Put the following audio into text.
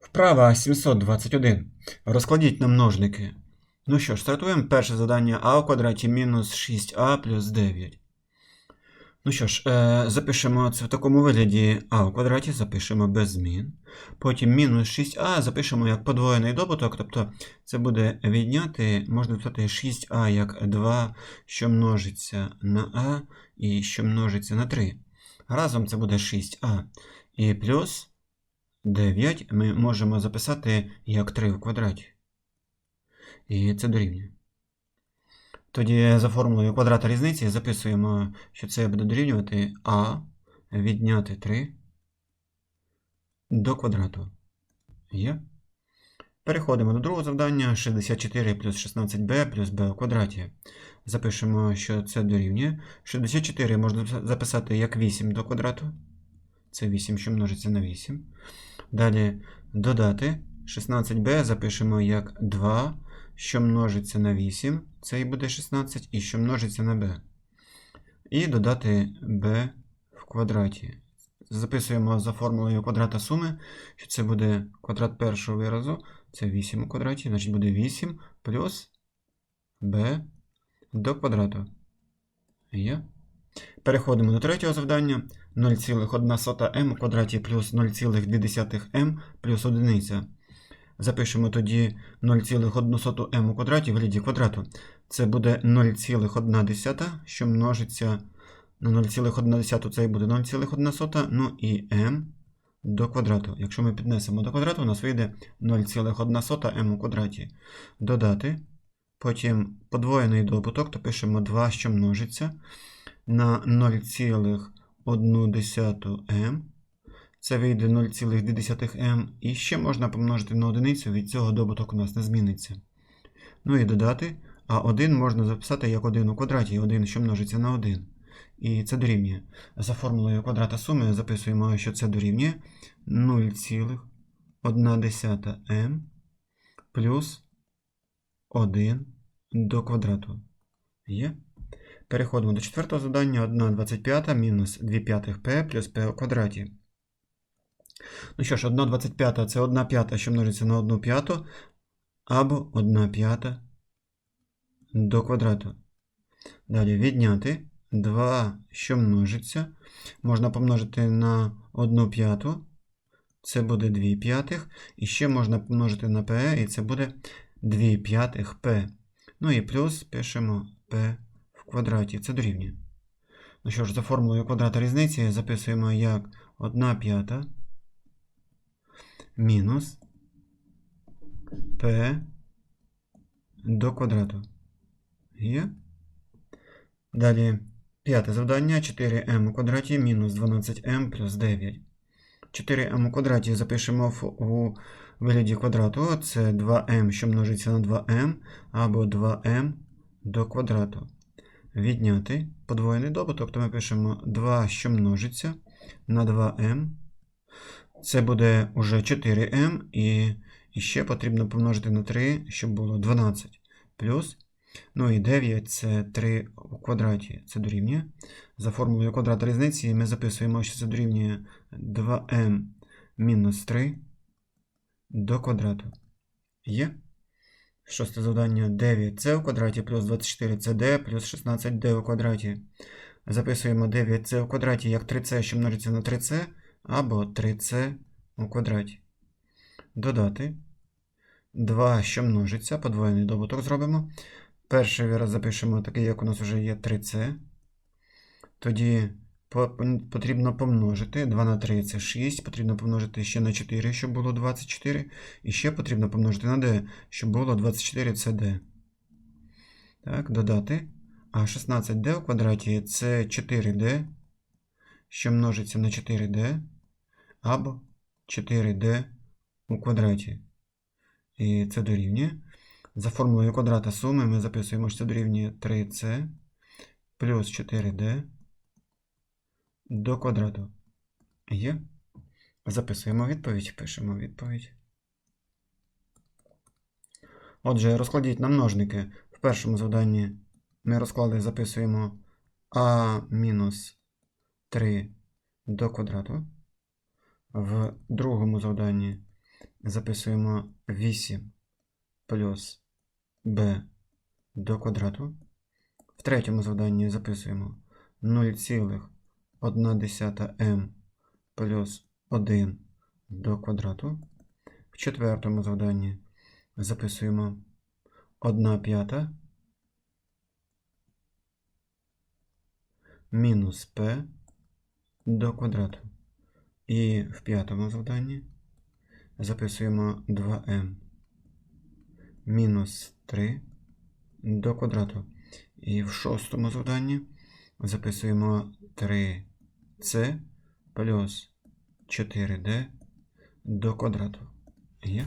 Вправа 721. Розкладіть на множники. Ну що ж, стартуємо. Перше завдання а у квадраті мінус 6а плюс 9. Ну що ж, е, запишемо це в такому вигляді а у квадраті, запишемо без змін. Потім мінус 6а запишемо як подвоєний добуток, тобто це буде відняти, можна написати 6а як 2, що множиться на а і що множиться на 3. Разом це буде 6а. І плюс 9 ми можемо записати як 3 в квадраті. І це дорівнює. Тоді за формулою квадрата різниці записуємо, що це буде дорівнювати а відняти 3 до квадрату. Є. Переходимо до другого завдання. 64 плюс 16b плюс b у квадраті. Запишемо, що це дорівнює. 64 можна записати як 8 до квадрату. Це 8, що множиться на 8. Далі додати 16b запишемо як 2, що множиться на 8. Це і буде 16, і що множиться на b. І додати b в квадраті. Записуємо за формулою квадрата суми, що це буде квадрат першого виразу. Це 8 у квадраті, значить буде 8 плюс b до квадрату. Є. Переходимо до третього завдання. 0,1m у квадраті плюс 0,2m плюс 1. Запишемо тоді 0,1m у квадраті в вигляді квадрату. Це буде 0,1, що множиться на 0,1, це і буде 0,1, ну і m до квадрату. Якщо ми піднесемо до квадрату, у нас вийде 0,1m у квадраті. Додати. Потім подвоєний добуток, то пишемо 2, що множиться на 0,1m. Це вийде 0,2m. І ще можна помножити на одиницю, від цього добуток у нас не зміниться. Ну і додати. А 1 можна записати як 1 у квадраті, 1, що множиться на 1. І це дорівнює. За формулою квадрата суми записуємо, що це дорівнює 0,1m плюс 1 до квадрату. Є. Переходимо до четвертого завдання. 1 25 мінус 2 п'ятих p плюс p у квадраті. Ну що ж, 1 25 це 1 п'ята, що множиться на 1 п'яту, або 1 п'ята до квадрату. Далі відняти 2, що множиться. Можна помножити на 1 п'яту. Це буде 2 п'ятих. І ще можна помножити на p, і це буде 2 п'ятих p. Ну і плюс пишемо p квадраті. Це дорівнює. Ну що ж, за формулою квадрата різниці записуємо як 1 п'ята мінус p до квадрату. Є. Далі п'яте завдання 4m у квадраті мінус 12m плюс 9. 4m у квадраті запишемо у вигляді квадрату. Це 2m, що множиться на 2m, або 2m до квадрату. Відняти подвоєний добуток, то ми пишемо 2, що множиться на 2m. Це буде уже 4m, і, ще потрібно помножити на 3, щоб було 12. Плюс. Ну і 9 це 3 у квадраті. Це дорівнює. За формулою квадрата різниці ми записуємо, що це дорівнює 2m мінус 3 до квадрату. Є. Шосте завдання 9c у квадраті плюс 24cd плюс 16d у квадраті. Записуємо 9c у квадраті як 3c, що множиться на 3c, або 3c у квадраті. Додати 2, що множиться, подвоєний добуток зробимо. Перший вираз запишемо такий, як у нас вже є 3c. Тоді потрібно помножити 2 на 3 це 6, потрібно помножити ще на 4, щоб було 24. І ще потрібно помножити на d, щоб було 24 це d. Так, додати. А 16d у квадраті це 4d, що множиться на 4d, або 4d у квадраті. І це дорівнює. За формулою квадрата суми ми записуємо, що це дорівнює 3c плюс 4d до квадрату. Є. Записуємо відповідь, пишемо відповідь. Отже, розкладіть на множники. В першому завданні ми розклали, записуємо а мінус 3 до квадрату. В другому завданні записуємо 8 плюс b до квадрату. В третьому завданні записуємо 0,1m плюс 1 до квадрату. В четвертому завданні записуємо 1 п'ята мінус p до квадрату. І в п'ятому завданні записуємо 2m мінус 3 до квадрату. І в шостому завданні записуємо 3c плюс 4d до квадрату. Є?